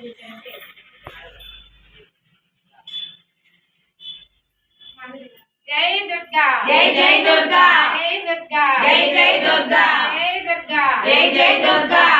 జై దుర్గా. జై జై దుర్గా. జై దుర్గా. జై జై దుర్గా. జై దుర్గా. జై జై దుర్గా.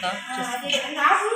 Chào.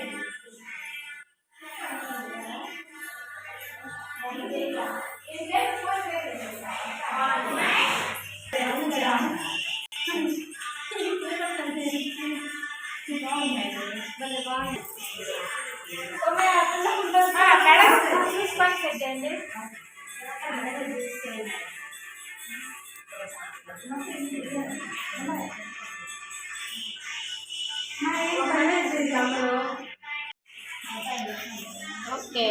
ఓకే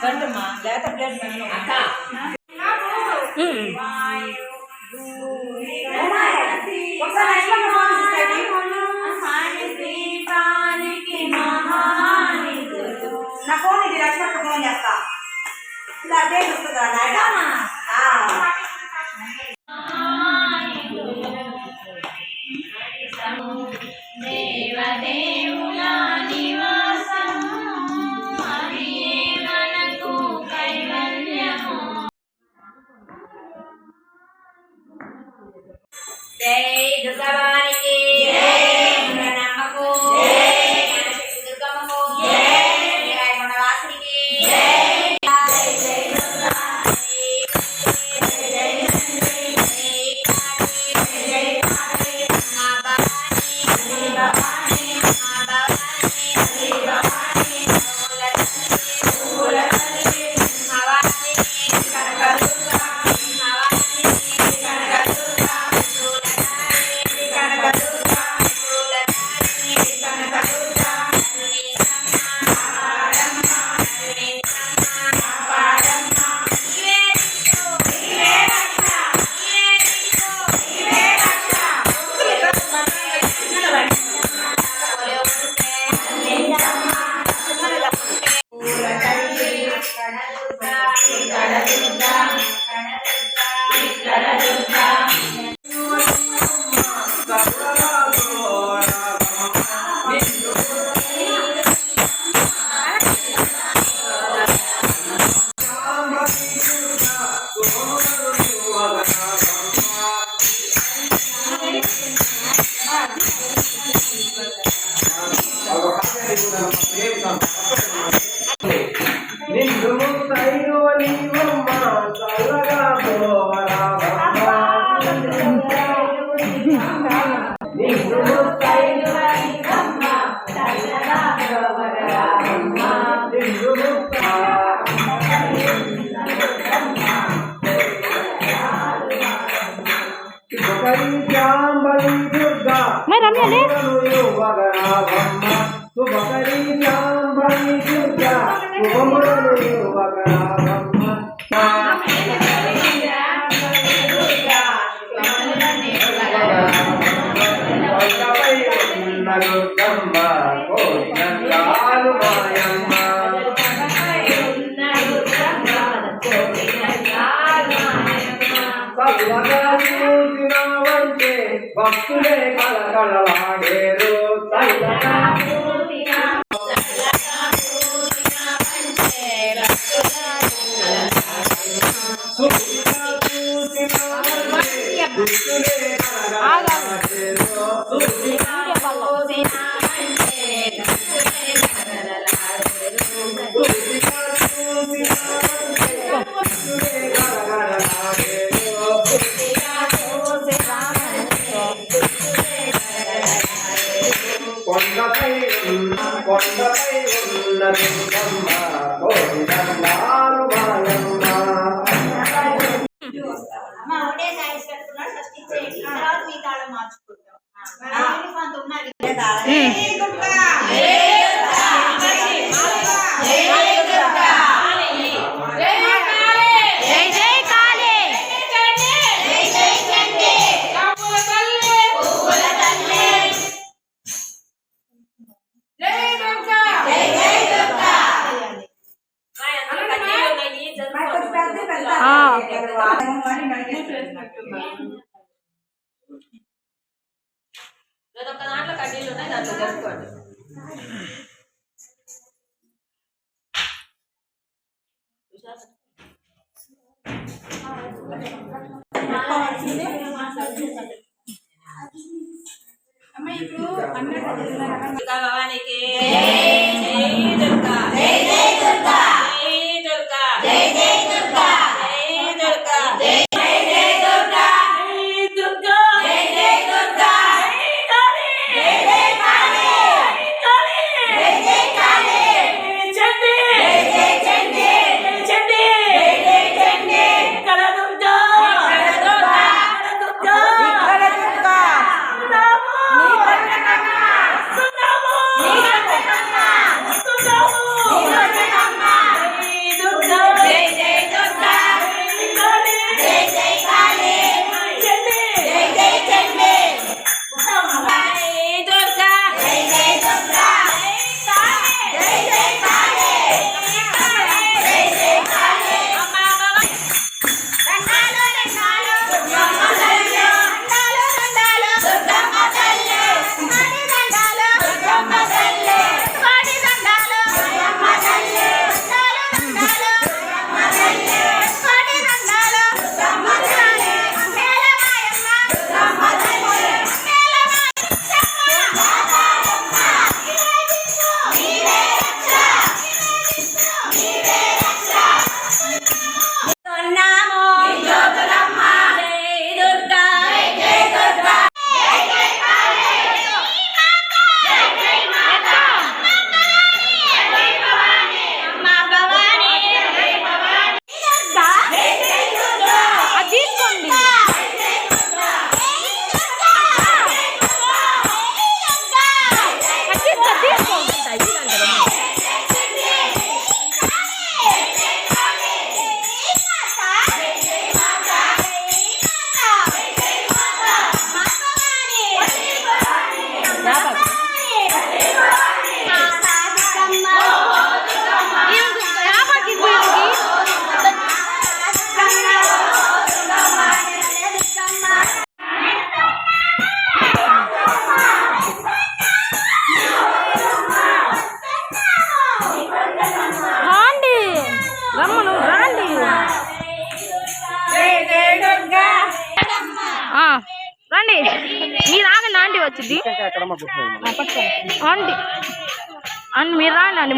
வரட்டுமா லேட்டர் பிளேட் வேணும் அக்கா ఫోన్ ఇది లక్ష్మక్క ఫోన్ చేస్తా. ఇలా అదే వస్తుందా నాయనా đi చూసినావంటే భక్తులే కలకలలాడేరు বন্ধ आणलं का गेलो नाही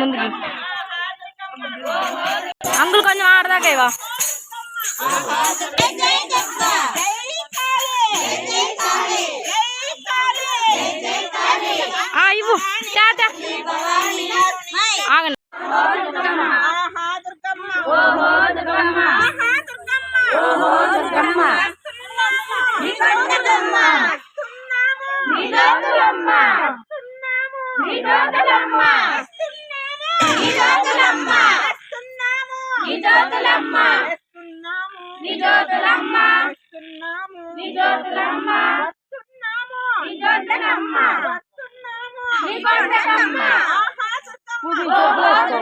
வந்து அங்கிள் கொஞ்சம் ஆடுதா கைவா ஆ இவு ஆகணும்.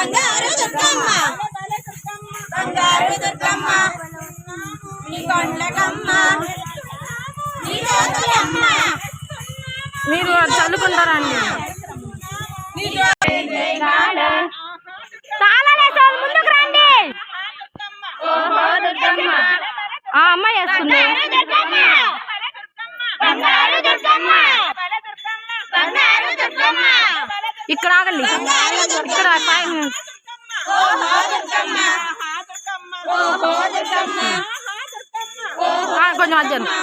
I'm Tangan.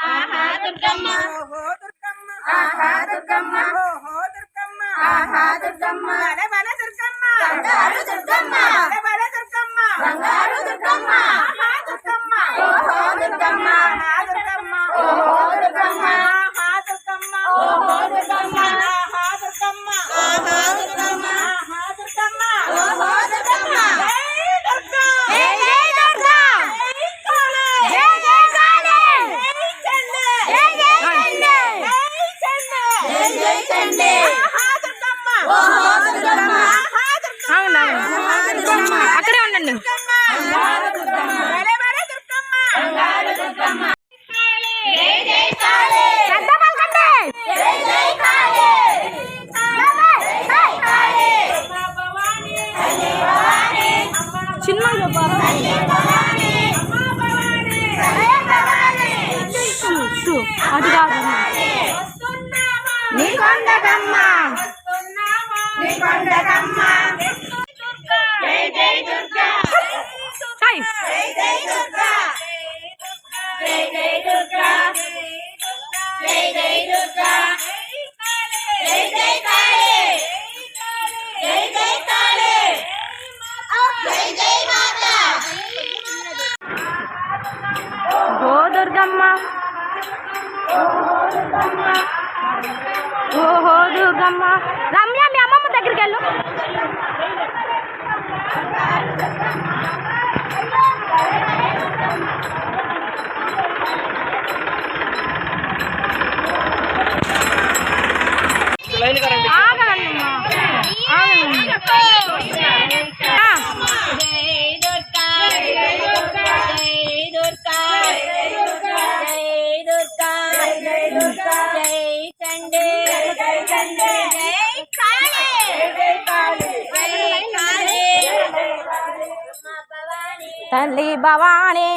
ఆహా దుర్గమ్మ ఓహో దుర్గమ్మ ఆహా దుర్గమ్మ. ఓహో దుర్గమ్మ. ఆహా దుర్గమ్మ అరే వన దుర్గమ్మ బంగారు దుర్గమ్మ అరే వన దుర్గమ్మ. బంగారు దుర్గమ్మ. దుర్గమ్మ. ఓహో దుర్గమ్మ. రమ్య మీ అమ్మమ్మ దగ్గరికి వెళ్ళు. ఆగండి ఆగండి తల్లి భవాని.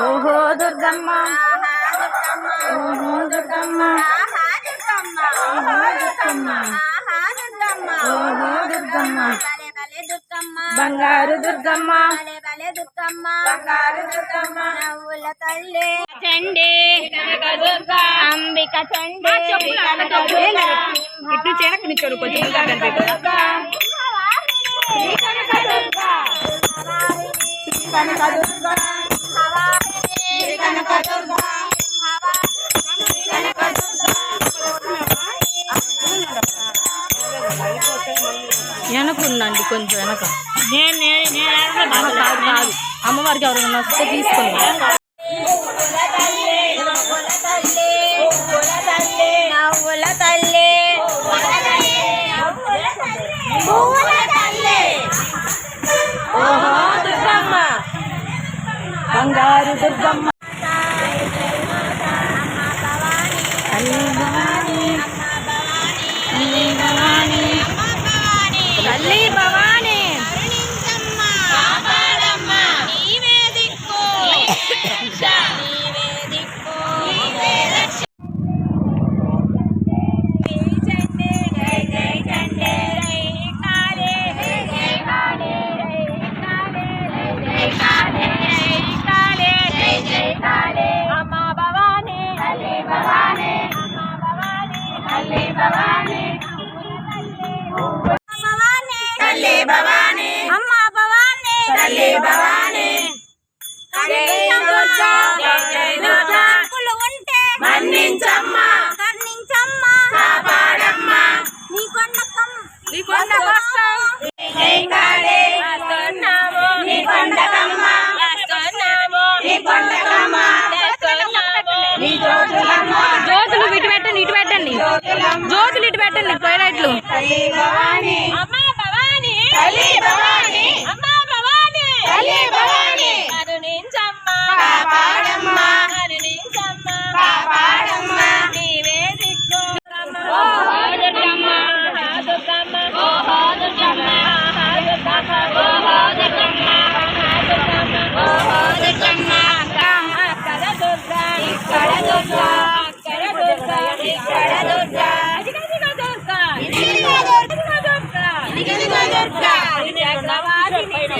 ఓహో దుర్గమ్మ. ఓహో దుర్గమ్మ. ఓహో దుర్గమ్మ. దుర్గమ్మ. కొంచెం వెనక కొంచెం వెనక. నేను కాదు కాదు అమ్మవారికి ఎవరైనా వస్తే తీసుకున్నాం బంగారు దుర్గమ్మ. Bye. ¡Viva!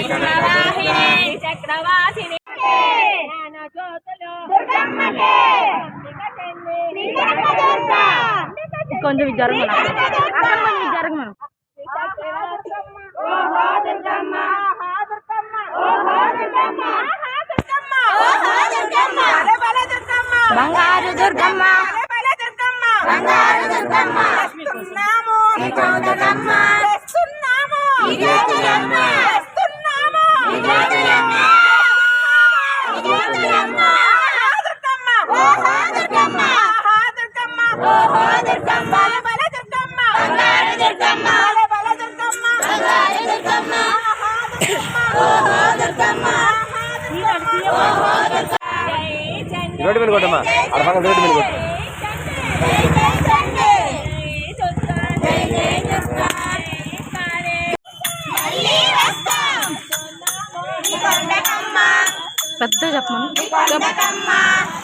చక్రవాహిని చక్రవాసిని కొంచెం జరగమను. జరగమను. బంగారు దుర్గమ్మ. బంగారు దుర్గమ్మ ఇదే దుర్గమ్మ రోడ్డు మీద కొట్టమ్మా అక్కడ పక్కన రోడ్డు మీద కొట్టు 你在干嘛